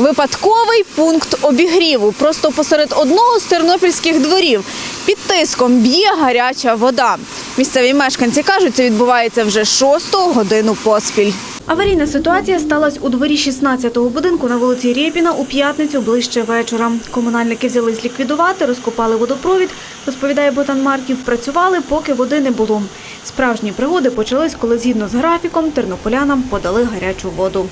Випадковий пункт обігріву просто посеред одного з тернопільських дворів. Під тиском б'є гаряча вода. Місцеві мешканці кажуть, це відбувається вже шосту годину поспіль. Аварійна ситуація сталася у дворі 16-го будинку на вулиці Рєпіна у п'ятницю ближче вечора. Комунальники взялись ліквідувати, розкопали водопровід, розповідає Ботан Марків, працювали, поки води не було. Справжні пригоди почались, коли згідно з графіком тернополянам подали гарячу воду.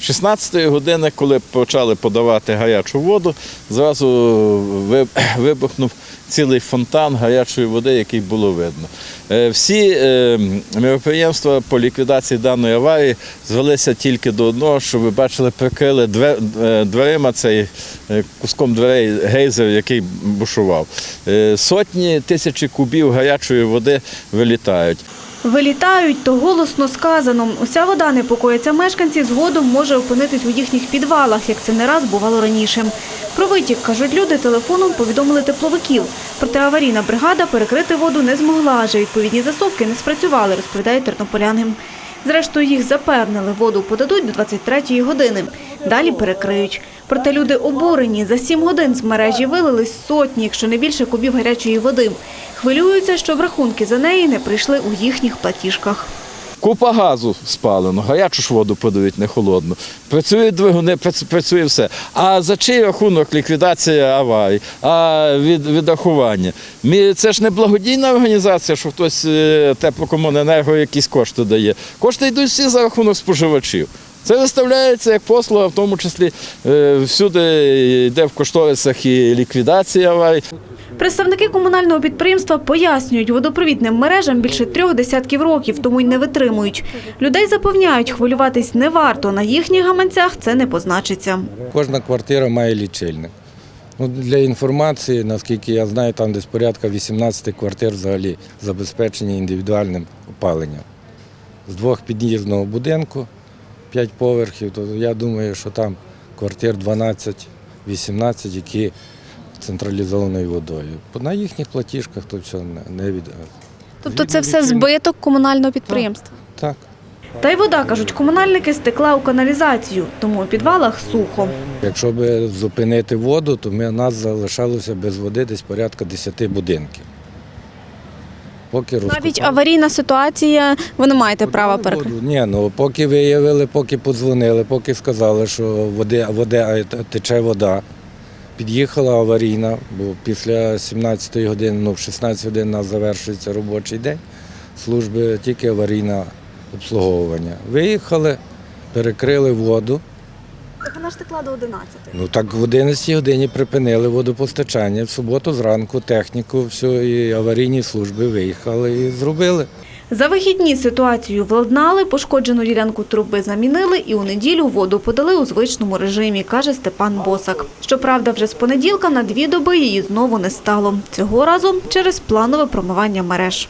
16 години, коли почали подавати гарячу воду, зразу вибухнув цілий фонтан гарячої води, який було видно. Е, Всі е, міроприємства по ліквідації даної аварії звелися тільки до одного, що ви бачили, прикрили е, дверима цей куском дверей гейзер, який бушував. Сотні тисячі кубів гарячої води вилітають. Вилітають, то голосно сказано. Уся вода непокоїться мешканці, згодом може опинитись у їхніх підвалах, як це не раз бувало раніше. Про витік, кажуть люди, телефоном повідомили тепловиків. Проте аварійна бригада перекрити воду не змогла, адже відповідні засовки не спрацювали, розповідає тернополяни. Зрештою, їх запевнили, воду подадуть до 23-ї години. Далі перекриють. Проте люди обурені. За сім годин з мережі вилились сотні, якщо не більше кубів гарячої води. Хвилюються, щоб рахунки за неї не прийшли у їхніх платіжках. Купа газу спалено, гарячу ж воду подають, не холодну. Працюють двигуни, прац- працює все. А за чий рахунок ліквідація аварій, а від, відрахування? Це ж не благодійна організація, що хтось е, теплокомуненерго якісь кошти дає. Кошти йдуть всі за рахунок споживачів. Це виставляється як послуга, в тому числі е, всюди йде в кошторисах і ліквідація аварій. Представники комунального підприємства пояснюють, водопровідним мережам більше трьох десятків років, тому й не витримують. Людей запевняють, хвилюватись не варто. На їхніх гаманцях це не позначиться. Кожна квартира має лічильник. Ну, для інформації, наскільки я знаю, там десь порядка 18 квартир взагалі забезпечені індивідуальним опаленням. З двох під'їзного будинку, 5 поверхів, то я думаю, що там квартир 12-18, які централізованою водою. На їхніх платіжках то все не- від. Тобто це все збиток комунального підприємства. Так. Та й вода, кажуть, комунальники стекла у каналізацію, тому у підвалах сухо. Якщо б зупинити воду, то ми, нас залишалося без води десь порядка 10 будинків. Поки Навіть розкопали аварійна ситуація, ви не маєте права перекрити. Ні, ну поки виявили, поки подзвонили, поки сказали, що води, води, тече вода. Під'їхала аварійна, бо після 17 години, ну в 16 годин у нас завершується робочий день. Служби тільки аварійне обслуговування. Виїхали, перекрили воду. Так вона ж текла до 11. Ну так в 11 годині припинили водопостачання. В суботу зранку техніку, все, і аварійні служби виїхали і зробили. За вихідні ситуацію владнали, пошкоджену ділянку труби замінили і у неділю воду подали у звичному режимі, каже Степан Босак. Щоправда, вже з понеділка на дві доби її знову не стало. Цього разу через планове промивання мереж.